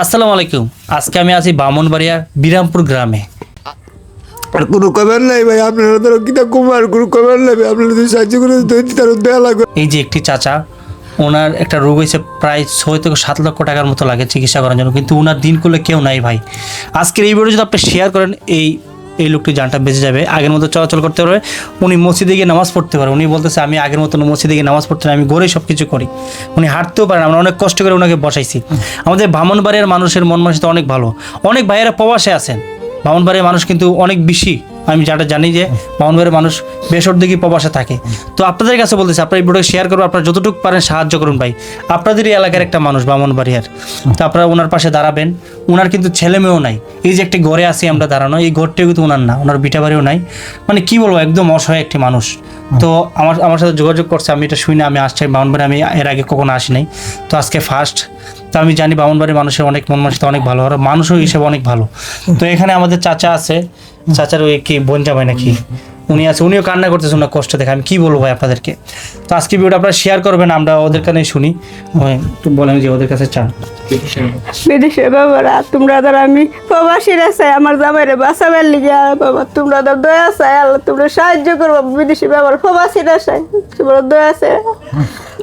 আসসালামু আলাইকুম। আজকে আমি আছি বামনবাড়িয়া বিরামপুর গ্রামে। আর কোনো খবর নাই ভাই আপনারা ধরো কিতা কুমার কোনো খবর নাই ভাই আপনারা যদি সাহায্য করে দিতে তার দেয়া লাগবে। এই যে একটি চাচা ওনার একটা রোগ হয়েছে প্রায় ছয় থেকে সাত লক্ষ টাকার মতো লাগে চিকিৎসা করার জন্য কিন্তু ওনার দিন করলে কেউ নাই ভাই। আজকের এই ভিডিও যদি আপনি শেয়ার করেন এই এই লোকটি জানটা বেঁচে যাবে, আগের মতো চলাচল করতে পারবে। উনি মসজিদে গিয়ে নামাজ পড়তে পারে উনি বলতেছে, আমি আগের মতো মসজিদে গিয়ে নামাজ পড়তে আমি গড়ে সব কিছু করি। উনি হাঁটতেও পারেন আমরা অনেক কষ্ট করে ওনাকে বসাইছি। আমাদের ভ্রমণবাড়ির মানুষের মন মানসিকতা অনেক ভালো। অনেক ভাইয়েরা প্রবাসে আছেন। ভ্রমণবাড়ির মানুষ কিন্তু অনেক বেশি। আমি যেটা জানি যে বামনবাড়ির মানুষ বেসরদিকে প্রবাসে থাকে। তো আপনাদের কাছে বলতেছি, আপনার এই ভিডিও শেয়ার করব আপনারা যতটুকু পারেন সাহায্য করুন ভাই। আপনাদের এই এলাকার একটা মানুষ বামনবাড়িয়ার তো আপনারা ওনার পাশে দাঁড়াবেন। ওনার কিন্তু ছেলে মেয়েও নাই। এই যে একটি ঘরে আছি আমরা দাঁড়ানো, এই ঘরটিও কিন্তু ওনার না, ওনার বিটা বাড়িও নাই। মানে কি বলব, একদম অসহায় একটি মানুষ। তো আমার আমার সাথে যোগাযোগ করছে, আমি এটা শুনে আমি আসছি বামনবাড়ি আমি এর আগে কখনো আসি নাই। তো আজকে ফার্স্ট তো আমি জানি বামনবাড়ির মানুষের অনেক মন মানসিকতা অনেক ভালো, আর মানুষও হিসেবে অনেক ভালো। তো এখানে আমাদের চাচা আছে চাচার ওই কি বোন জামাই নাকি? উনি আছে, উনিও কান্না করতেছে ওনার কষ্ট দেখে, আমি কি বলব ভাই আপনাদেরকে? তো আজকে ভিডিওটা আপনারা শেয়ার করবেন, আমরা ওদের কাছে শুনি। একটু বলেন যে ওদের কাছে চান। বিদেশে বাবারা, তোমরা ধর আমি প্রবাসী রেছে আমার জামাইরে বাঁচাবার লিগে, বাবা, তোমরা ধর দয়া চাই, আল্লাহ তোমরা সাহায্য করব বিদেশি বাবার প্রবাসী রেছে তোমরা দয়া আছে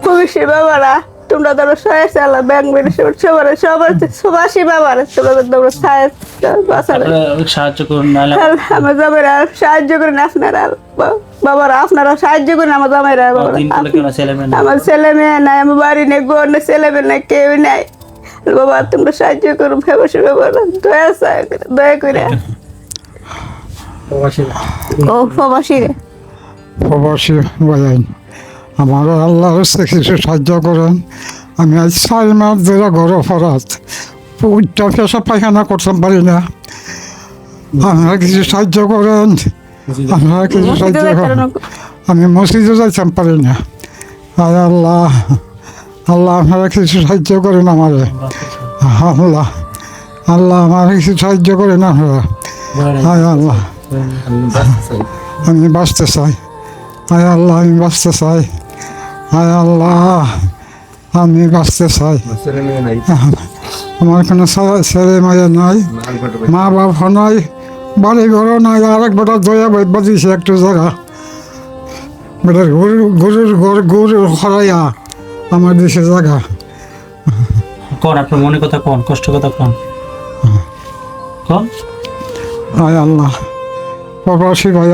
প্রবাসী বাবারা তোমরা ধরো সহায় আল্লাহ ব্যাংক বিদেশে সবার সবার প্রবাসী বাবার তোমরা তোমরা আপনারা সাহায্য করুন আমার জামাইরা সাহায্য করেন আপনারা বাবারা আপনারা সাহায্য করেন আমার জামাইরা বাবারা। আমার ছেলে মেয়ে নাই আমার বাড়ি নেই গোর নেই ছেলে মেয়ে নাই কেউ নাই। বাবা তোমরা সাহায্য করো ব্যবসা ব্যাপার দয়া দয়া করে। ও প্রবাসী রে। প্রবাসী বলেন আমার আল্লাহ হচ্ছে কিছু সাহায্য করেন। আমি আজ ছয় মাস ধরে ঘর ফরাত উচ্চ পেশা পায়খানা করতে পারি না। আপনারা কিছু সাহায্য করেন। আপনারা কিছু সাহায্য করেন। আমি মসজিদে যাইতে পারি না। আর আল্লাহ। আল্লাহ আপনারা কিছু সাহায্য করেন আমারে। আল্লাহ। আল্লাহ আমার কিছু সাহায্য করেন আপনারা। হায় আল্লাহ। আমি বাঁচতে চাই। হায় আল্লাহ আমি বাঁচতে চাই। হায় আল্লাহ আমি বাঁচতে চাই। আমার কোনো ছেলে মেয়ে নাই মা বাবা নাই বাড়ি ঘরও নাই আরেক বেটা দয়া বাইবা দিয়েছে একটু জায়গা। বেটার গরু গরুর গরু গরুর হরাইয়া আমার দেশে জায়গা। কোন আপনার মনে কথা কোন কষ্ট কথা কোন। কোন? হায় আল্লাহ প্রবাসী ভাই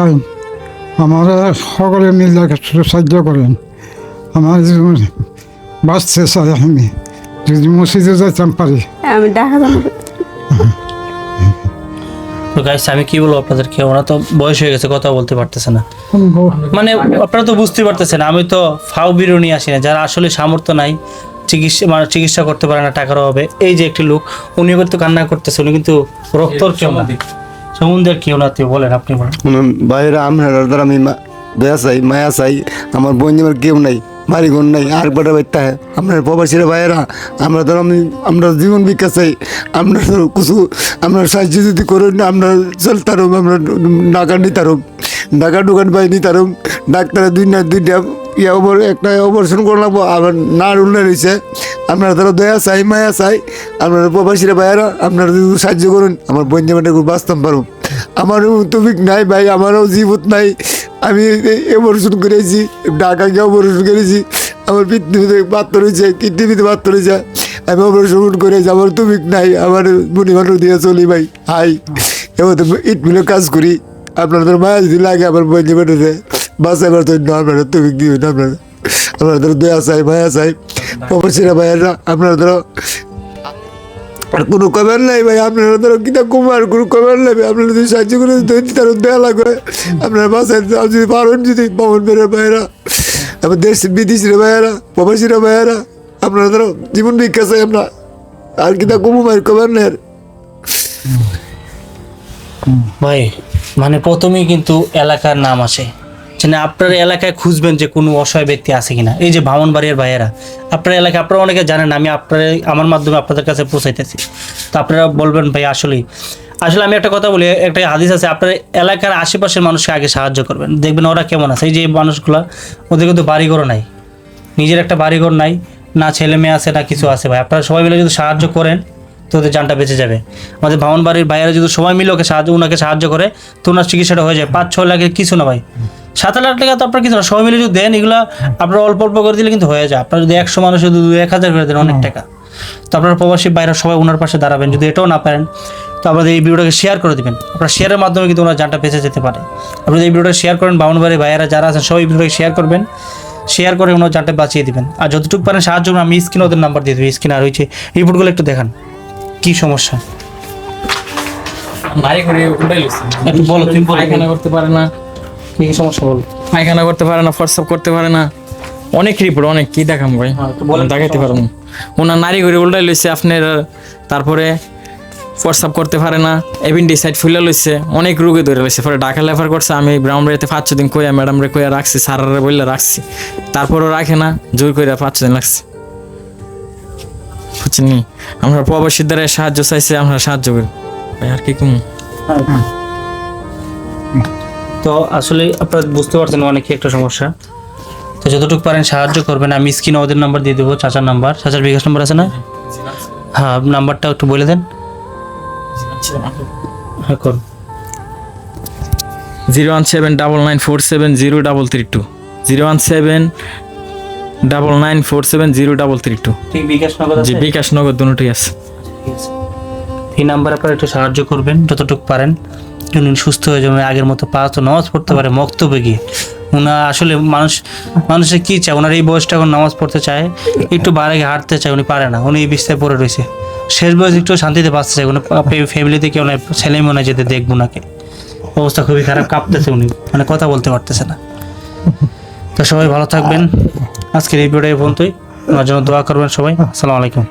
আমার সকলে মিলে সাহায্য করেন। আমার জীবন বাঁচতে চাই আমি। যদি মসজিদে যাইতাম পারি। আমি দেখা যাব। তো গাইস আমি কি বলব আপনাদেরকে? ওরা তো বয়স হয়ে গেছে কথা বলতে পারতেছে না। মানে আপনারা তো বুঝতে পারতেছেন আমি তো ফাও বিরো নিয়ে আসি না। যারা আসলে সামর্থ্য নাই চিকিৎসা মানে চিকিৎসা করতে পারে না টাকার অভাবে। এই যে একটি লোক উনি কিন্তু কান্না করতেছে উনি কিন্তু রক্তর কেউ না। সমুদ্রের কেউ না তুই বলেন আপনি বলেন। বাইরে আমরা আমি দয়া চাই মায়া চাই আমার বোন কেউ নাই। বাড়ি ঘর নাই, আর বেটা বাইতে আমরা প্রবাসীরা ভাইয়েরা, আমরা ধর আমি, আমরা জীবন ভিক্ষা চাই। আমরা ধরো কিছু, আমরা সাহায্য যদি করুন আমরা চলতারম আমরা ডাকা নিতারম ডাকা দোকান পাই নিতারম ডাক্তারে দুই না দুইটা ইয়া ওপর একটা অপারেশন করলাম আবার না উল্লে রয়েছে। আপনারা ধরো দয়া চাই, মায়া চাই। আপনারা প্রবাসীরা ভাইয়েরা, আপনারা যদি সাহায্য করুন, আমার বোন জামাটা খুব বাঁচতাম পারো আমারও তবিক নাই ভাই, আমারও জীবত নাই। আমি অপারেশন করেছি ঢাকা গিয়ে অপারেশন করেছি, আমার পৃথিবীতে পাত্র হয়েছে কিডনিতে পাত্র হয়েছে। আমি অপারেশন করেছি, আমার তবিক নাই, আমার বুনি মানুষ দিয়ে চলি ভাই, হাই। এবার ইট মিলে কাজ করি আপনাদের মায়া যদি লাগে, আমার বোন জামাটাতে বাঁচাবার জন্য আপনারা তবিক দিবেন আপনারা। আপনারা ধরো দয়া চাই, মায়া চাই প্রবাসীরা ভাইয়েরা, আপনারা ধরো কোনো কমেন্ট নাই ভাই, আপনারা ধরো কিতা কুমার কোনো কমেন্ট নাই ভাই, আপনারা যদি সাহায্য করে তার দেওয়া লাগবে আপনারা বাসায় যদি পারেন যদি পবন বেড়ে ভাইয়েরা আবার দেশ বিদেশিরা ভাইয়েরা, প্রবাসীরা ভাইয়েরা, আপনারা ধরো জীবন ভিক্ষা চাই আমরা, আর কিতা কুমু ভাই, কমেন্ট নেই আর। ভাই মানে প্রথমেই কিন্তু এলাকার নাম আসে যে না আপনার এলাকায় খুঁজবেন যে কোনো অসহায় ব্যক্তি আছে কিনা। এই যে ভামনবাড়িয়ার ভাইয়েরা, আপনার এলাকায় আপনারা অনেকে জানেন, আমি আপনার, আমার মাধ্যমে আপনাদের কাছে পৌঁছাইতেছি। তো আপনারা বলবেন, ভাই, আসলেই। আসলে আমি একটা কথা বলি, একটা হাদিস আছে, আপনার এলাকার আশেপাশের মানুষকে আগে সাহায্য করবেন। দেখবেন ওরা কেমন আছে, এই যে মানুষগুলো, ওদের কিন্তু বাড়িঘর নাই। নিজের একটা বাড়িঘর নাই, না ছেলে মেয়ে আছে, না কিছু আছে ভাই। আপনারা সবাই মিলে যদি সাহায্য করেন, তো ওদের জানটা বেঁচে যাবে। আমাদের বাড়ির বাইরে যদি সবাই মিলে ওকে সাহায্য, ওনাকে সাহায্য করে, তো ওনার চিকিৎসাটা হয়ে যায়। পাঁচ ছ লাখের কিছু না ভাই। সাত আট লাখ টাকা তো আপনার কিছু না সবাই মিলে যদি দেন এগুলো আপনার অল্প অল্প করে দিলে কিন্তু হয়ে যায়। আপনার যদি একশো মানুষ যদি দু এক হাজার করে দেন অনেক টাকা। তো আপনার প্রবাসী বাইরে সবাই ওনার পাশে দাঁড়াবেন যদি এটাও না পারেন তো আপনাদের এই ভিডিওটাকে শেয়ার করে দেবেন। আপনার শেয়ারের মাধ্যমে কিন্তু ওনার জানটা বেঁচে যেতে পারে। আপনি যদি এই ভিডিওটা শেয়ার করেন বাউনবাড়ি ভাইয়েরা যারা আছেন সবাই ভিডিওটাকে শেয়ার করবেন। শেয়ার করে ওনার জানটা বাঁচিয়ে দিবেন। আর যতটুকু পারেন সাহায্য করবেন আমি স্ক্রিনে ওদের নাম্বার দিয়ে দেবো স্ক্রিনে আর হয়েছে রিপোর্টগুলো একটু দেখান কি সমস্যা? একটু বলো তুমি পায়খানা করতে পারে না। কি সমস্যা বলো? পায়খানা করতে পারে না ফর্সাপ করতে পারে না। অনেক রিপোর্ট অনেক। কি দেখাম ভাই? হ্যাঁ, দেখাইতে পারব না। ওনার নারী করে উল্টাই লইছে আপনার তারপরে ফর্সাপ করতে পারে না এপিন্ডিসাইড ফুলে লইছে অনেক রোগে ধরে লইছে। পরে ঢাকা লেফার করছে আমি ব্রাউন বাড়িতে পাঁচ দিন কইয়া ম্যাডাম রে কইয়া রাখছি সারারে বললে রাখছি। তারপরও রাখে না জোর করে পাঁচ দিন লাগছে বুঝছেন আমরা প্রবাসীর দ্বারা সাহায্য চাইছে আমরা সাহায্য করি। ভাই আর কি কম? তো আসলে আপনারা বুঝতে পারছেন অনেকে একটা সমস্যা। তো যতটুকু পারেন সাহায্য করবেন। আমি স্ক্রিনে ওদের নাম্বার দিয়ে দেবো চাচার নাম্বার। চাচার বিকাশ নাম্বার আছে না? হ্যাঁ নাম্বারটা একটু বলে দেন। হ্যাঁ করুন। Zero one seven double nine four seven zero double three two. Zero one seven double nine four seven zero double three two. Bikash Nagar G Bikash Nagar দুটোই আছে। এই নাম্বার আপনারা একটু সাহায্য করবেন, যতটুকু পারেন। উনি সুস্থ হয়ে যাবে, আগের মতো পা তো নামাজ পড়তে পারে, মক্তবে গিয়ে। ওনা আসলে মানুষ, মানুষের কি চায়? ওনার এই বয়সটা এখন নামাজ পড়তে চায়, একটু বাইরে গিয়ে হাঁটতে চায়, উনি পারে না। উনি এই বিস্তায় পড়ে রয়েছে। শেষ বয়স একটু শান্তিতে বাঁচতে চায় উনি ফ্যামিলিতে কেউ নাই ছেলে মনে যেতে দেখব নাকে? অবস্থা খুবই খারাপ, কাঁপতেছে উনি। মানে কথা বলতে পারতেছে না। তো সবাই ভালো থাকবেন। আজকের এই ভিডিও পর্যন্তই। আমার জন্য দোয়া করবেন সবাই। আসসালামু আলাইকুম।